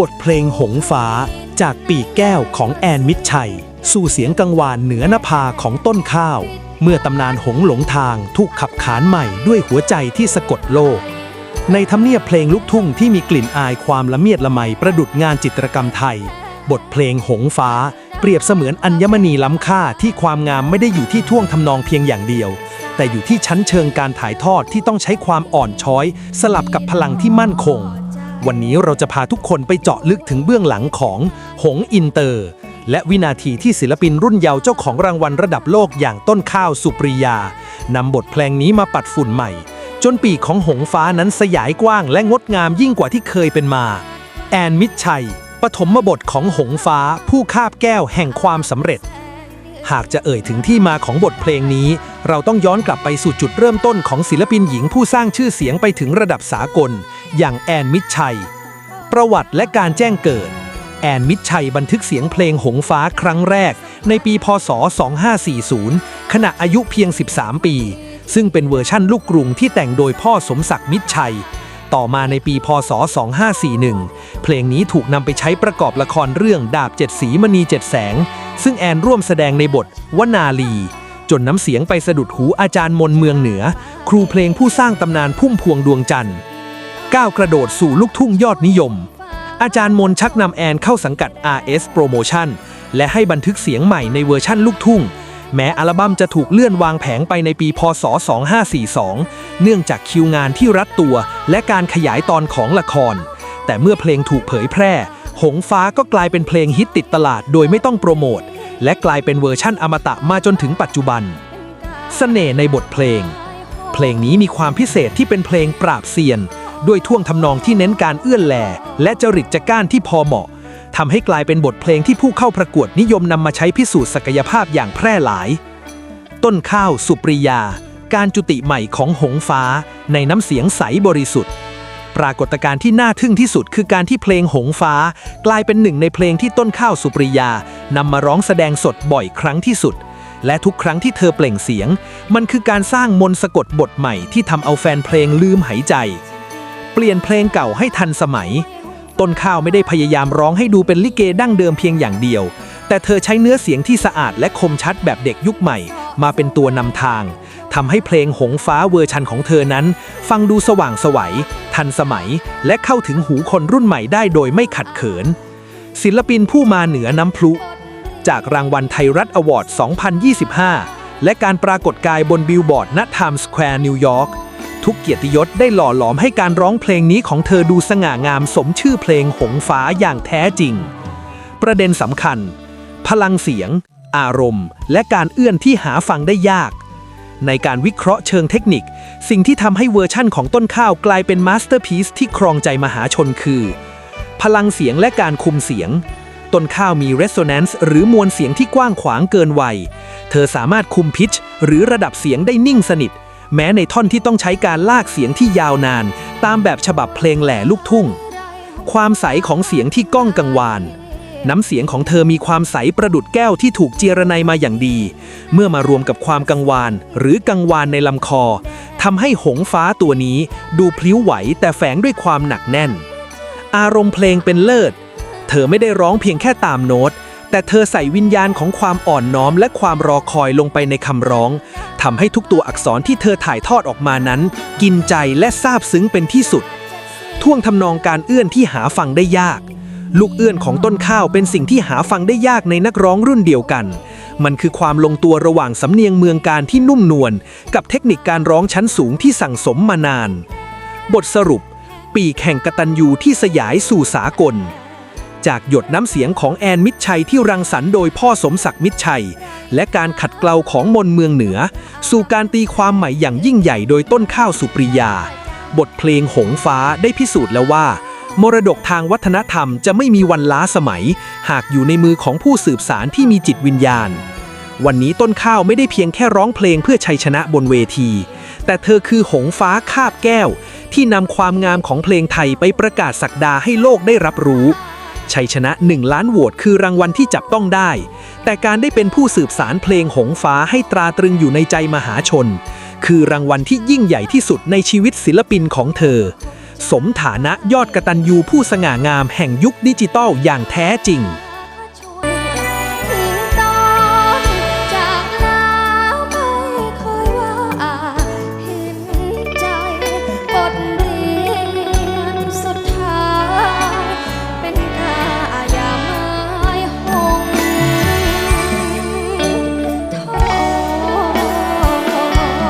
บทเพลงหงฟ้า จากปีกแก้วของแอนมิตรชัย สู่เสียงกังวานเหนือนภาของต้นข้าว เมื่อตำนานหงหลงทางถูกขับขานใหม่ด้วยหัวใจที่สะกดโลก ในทำเนียบเพลงลูกทุ่งที่มีกลิ่นอายความละเมียดละไมประดุดงานจิตรกรรมไทย บทเพลงหงฟ้า เปรียบเสมือนอัญมณีล้ำค่าที่ความงามไม่ได้อยู่ที่ท่วงทำนองเพียงอย่างเดียวแต่อยู่ที่ชั้นเชิงการถ่ายทอดที่ต้องใช้ความอ่อนช้อย สลับกับพลังที่มั่นคง วันนี้เราจะพาทุกคนไปเจาะลึกถึงเบื้องหลังของหงอินเตอร์ และวินาทีที่ศิลปินรุ่นเยาว์เจ้าของรางวัลระดับโลกอย่างต้นข้าวสุปริยานำบทเพลงนี้มาปัดฝุ่นใหม่ จนปีกของหงฟ้านั้นสยายกว้างและงดงามยิ่งกว่าที่เคยเป็นมา แอนมิตรชัยปฐมบทของหงฟ้าผู้คาบแก้วแห่งความสำเร็จ หากจะเอ่ยถึงที่มาของบทเพลงนี้ เราต้องย้อนกลับไปสู่จุดเริ่มต้นของศิลปินหญิงผู้สร้างชื่อเสียงไปถึงระดับสากล อย่างแอนมิตรชัย ประวัติและการแจ้งเกิด แอนมิตรชัยบันทึกเสียงเพลงหงฟ้าครั้งแรก ในปีพศ 2540 ขณะอายุเพียง 13 ปี ซึ่งเป็นเวอร์ชั่นลูกกรุงที่แต่งโดยพ่อสมศักดิ์มิตรชัย ต่อมาในปีพศ 2541 เพลงนี้ถูกนำไปใช้ประกอบละครเรื่องดาบเจ็ดสีมณีเจ็ดแสง ซึ่งแอนร่วมแสดงในบทวนาลี จนน้ำเสียงไปสะดุดหูอาจารย์มนเมืองเหนือ ครูเพลงผู้สร้างตำนานพุ่มพวงดวงจันทร์ก้าวกระโดดสู่ลูกทุ่งยอดนิยม อาจารย์มนชักนำแอนเข้าสังกัด RS Promotion และให้บันทึกเสียงใหม่ในเวอร์ชั่นลูกทุ่ง แม้อัลบั้มจะถูกเลื่อนวางแผงไปในปีพศ 2542 เนื่องจากคิวงานที่รัดตัว และการขยายตอนของละคร แต่เมื่อเพลงถูกเผยแพร่ หงฟ้าก็กลายเป็นเพลงฮิตติดตลาดโดยไม่ต้องโปรโมท และกลายเป็นเวอร์ชั่นอมตะมาจนถึงปัจจุบันเสน่ห์ในบทเพลง เพลงนี้มีความพิเศษที่เป็นเพลงปราบเซียน ด้วยท่วงทำนองที่เน้นการเอื้อนแหลและจริตจักก้านที่พอเหมาะ ทำให้กลายเป็นบทเพลงที่ผู้เข้าประกวดนิยมนำมาใช้พิสูจน์ศักยภาพอย่างแพร่หลาย ต้นข้าวสุปริยา การจุติใหม่ของหงฟ้า ในน้ำเสียงใสบริสุทธิ์ ปรากฏการณ์ที่น่าทึ่งที่สุดคือการที่เพลงหงฟ้า กลายเป็นหนึ่งในเพลงที่ต้นข้าวสุปริยานำมาร้องแสดงสดบ่อยครั้งที่สุด และทุกครั้งที่เธอเปล่งเสียง มันคือการสร้างมนต์สะกดบทใหม่ที่ทำเอาแฟนเพลงลืมหายใจ เปลี่ยนเพลงเก่าให้ทันสมัย ต้นข้าวไม่ได้พยายามร้องให้ดูเป็นลิเกดั้งเดิมเพียงอย่างเดียว แต่เธอใช้เนื้อเสียงที่สะอาดและคมชัดแบบเด็กยุคใหม่ มาเป็นตัวนำทางทำให้เพลงหงฟ้าเวอร์ชันของเธอนั้น ฟังดูสว่างไสวัย ทันสมัย และเข้าถึงหูคนรุ่นใหม่ได้โดยไม่ขัดเขิน ศิลปินผู้มาเหนือน้ำพลุ จากรางวัลไทยรัฐอวอร์ด 2025 และการปรากฏกายบนบิลบอร์ดณไทม์สแควร์นิวยอร์ก ทุกเกียรติยศได้หล่อหลอมให้การร้องเพลงนี้ของเธอดูสง่างามสมชื่อเพลงหงฟ้าอย่างแท้จริง ประเด็นสำคัญ พลังเสียง อารมณ์ และการเอื้อนที่หาฟังได้ยาก ในการวิเคราะห์เชิงเทคนิค สิ่งที่ทำให้เวอร์ชั่นของต้นข้าวกลายเป็นมาสเตอร์พีซที่ครองใจมหาชนคือ พลังเสียงและการคุมเสียงต้นข้าวมี resonance หรือมวลเสียงที่กว้างขวางเกินวัย เธอสามารถคุมพิชหรือระดับเสียงได้นิ่งสนิท แม้ในท่อนที่ต้องใช้การลากเสียงที่ยาวนาน ตามแบบฉบับเพลงแหล่ลูกทุ่ง ความใสของเสียงที่ก้องกังวาน น้ำเสียงของเธอมีความใสประดุดแก้วที่ถูกเจรไนมาอย่างดี เมื่อมารวมกับความกังวาน หรือกังวานในลำคอทำให้หงฟ้าตัวนี้ดูพลิ้วไหวแต่แฝงด้วยความหนักแน่น อารมณ์เพลงเป็นเลิศ เธอไม่ได้ร้องเพียงแค่ตามโน้ต แต่เธอใส่วิญญาณของความอ่อนน้อมและความรอคอยลงไปในคำร้องทำให้ทุกตัวอักษรที่เธอถ่ายทอดออกมานั้น กินใจและซาบซึ้งเป็นที่สุด ท่วงทำนองการเอื้อนที่หาฟังได้ยาก ลูกเอื้อนของต้นข้าวเป็นสิ่งที่หาฟังได้ยากในนักร้องรุ่นเดียวกัน มันคือความลงตัวระหว่างสำเนียงเมืองการที่นุ่มนวลกับเทคนิคการร้องชั้นสูงที่สั่งสมมานาน บทสรุป ปีแข่งกตัญญูที่สยายสู่สากล จากหยดน้ำเสียงของแอนมิตรชัยที่รังสรรค์โดยพ่อสมศักดิ์มิตรชัย และการขัดเกลาของมนเมืองเหนือ สู่การตีความใหม่อย่างยิ่งใหญ่โดยต้นข้าวสุปริยา บทเพลงหงฟ้าได้พิสูจน์แล้วว่า มรดกทางวัฒนธรรมจะไม่มีวันล้าสมัย หากอยู่ในมือของผู้สืบสารที่มีจิตวิญญาณ วันนี้ต้นข้าวไม่ได้เพียงแค่ร้องเพลงเพื่อชัยชนะบนเวที แต่เธอคือหงฟ้าคาบแก้ว ที่นำความงามของเพลงไทยไปประกาศสักดาให้โลกได้รับรู้ ชัยชนะ 1 ล้านโหวตคือรางวัลที่จับต้องได้ แต่การได้เป็นผู้สืบสารเพลงหงฟ้าให้ตราตรึงอยู่ในใจมหาชน คือรางวัลที่ยิ่งใหญ่ที่สุดในชีวิตศิลปินของเธอ สมฐานะยอดกระตันยูผู้สง่างามแห่งยุคดิจิตอลอย่างแท้จริง